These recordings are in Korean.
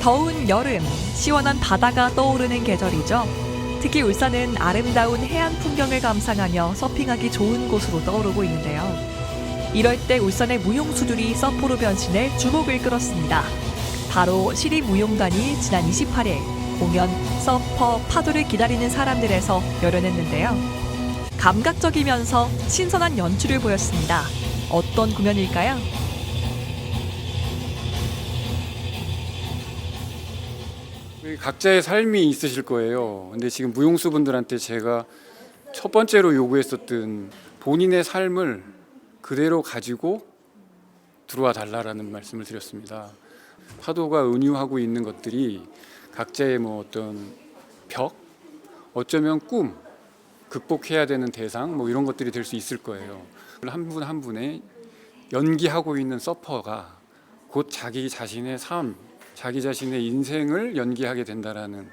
더운 여름, 시원한 바다가 떠오르는 계절이죠. 특히 울산은 아름다운 해안 풍경을 감상하며 서핑하기 좋은 곳으로 떠오르고 있는데요. 이럴 때 울산의 무용수들이 서퍼로 변신해 주목을 끌었습니다. 바로 시립무용단이 지난 28일 공연 서퍼 파도를 기다리는 사람들에서 열연했는데요. 감각적이면서 신선한 연출을 보였습니다. 어떤 공연일까요? 각자의 삶이 있으실 거예요. 근데 지금 무용수 분들한테 제가 첫 번째로 요구했었던 본인의 삶을 그대로 가지고 들어와 달라라는 말씀을 드렸습니다. 파도가 은유하고 있는 것들이 각자의 뭐 어떤 벽, 어쩌면 꿈, 극복해야 되는 대상, 뭐 이런 것들이 될 수 있을 거예요. 한 분 한 분의 연기하고 있는 서퍼가 곧 자기 자신의 삶, 자기 자신의 인생을 연기하게 된다라는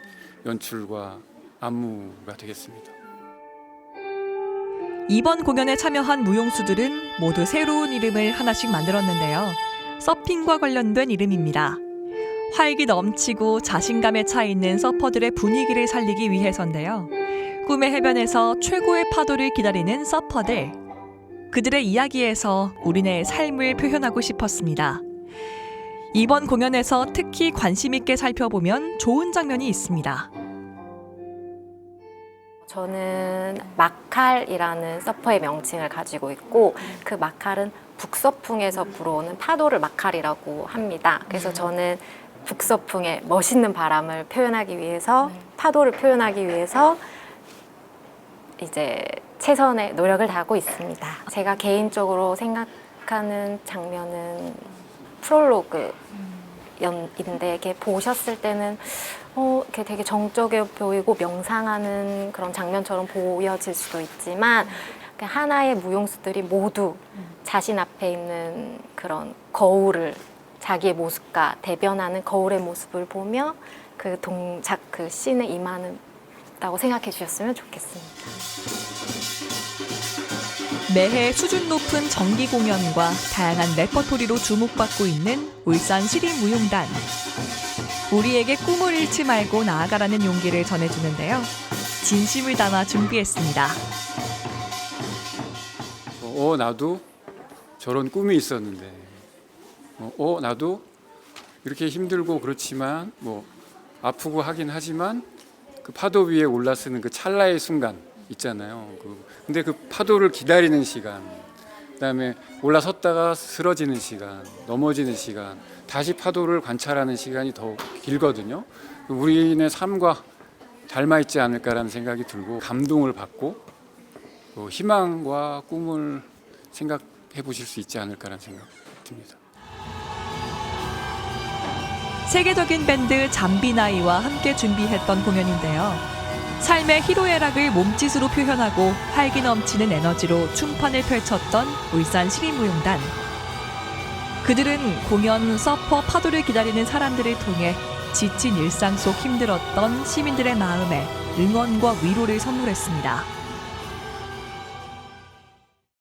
연출과 안무가 되겠습니다. 이번 공연에 참여한 무용수들은 모두 새로운 이름을 하나씩 만들었는데요. 서핑과 관련된 이름입니다. 활기 넘치고 자신감에 차 있는 서퍼들의 분위기를 살리기 위해서인데요. 꿈의 해변에서 최고의 파도를 기다리는 서퍼들. 그들의 이야기에서 우리네 삶을 표현하고 싶었습니다. 이번 공연에서 특히 관심 있게 살펴보면 좋은 장면이 있습니다. 저는 마칼이라는 서퍼의 명칭을 가지고 있고 그 마칼은 북서풍에서 불어오는 파도를 마칼이라고 합니다. 그래서 저는 북서풍의 멋있는 바람을 표현하기 위해서 파도를 표현하기 위해서 이제 최선의 노력을 다하고 있습니다. 제가 개인적으로 생각하는 장면은 프롤로그 연인데 이렇게 보셨을 때는 어, 이렇게 되게 정적해 보이고 명상하는 그런 장면처럼 보여질 수도 있지만 그 하나의 무용수들이 모두 자신 앞에 있는 그런 거울을 자기의 모습과 대변하는 거울의 모습을 보며 그 동작 그 씬에 임하는다고 생각해 주셨으면 좋겠습니다. 매해 수준 높은 정기 공연과 다양한 레퍼토리로 주목받고 있는 울산 시립무용단. 우리에게 꿈을 잃지 말고 나아가라는 용기를 전해주는데요. 진심을 담아 준비했습니다. 어 나도 저런 꿈이 있었는데 어, 어 나도 이렇게 힘들고 그렇지만 뭐 아프고 하긴 하지만 그 파도 위에 올라서는 그 찰나의 순간 있잖아요. 그 근데 그 파도를 기다리는 시간, 그다음에 올라섰다가 쓰러지는 시간, 넘어지는 시간, 다시 파도를 관찰하는 시간이 더 길거든요. 우리의 삶과 닮아 있지 않을까라는 생각이 들고 감동을 받고 또 희망과 꿈을 생각해 보실 수 있지 않을까라는 생각 듭니다. 세계적인 밴드 잠비나이와 함께 준비했던 공연인데요. 삶의 희로애락을 몸짓으로 표현하고 활기 넘치는 에너지로 춤판을 펼쳤던 울산 시립무용단. 그들은 공연 서퍼 파도를 기다리는 사람들을 통해 지친 일상 속 힘들었던 시민들의 마음에 응원과 위로를 선물했습니다.